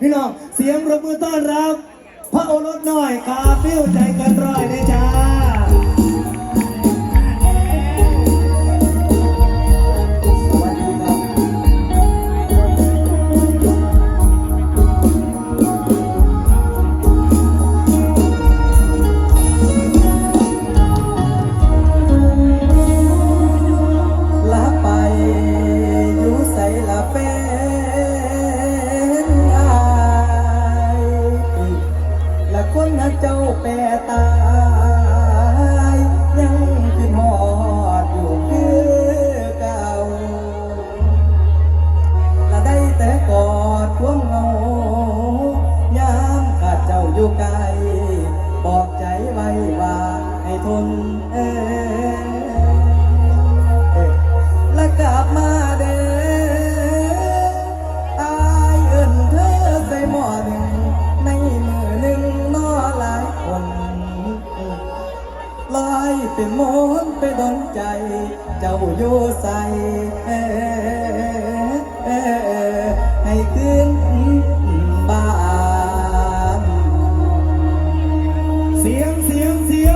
พี่น้องเสียงปรบมือต้อนรับ พระโอรสหน่อยกาฟิวใจกันร้อยนะจ้า แปรตาย ยังขึ้นหอดอยู่คือเก่าละได้แต่กอดควงเงายามขาดเจ้าอยู่ไกล เจ้าอยู่ใส่ให้ขึ้นบ้าน เสียงเสียงเสียง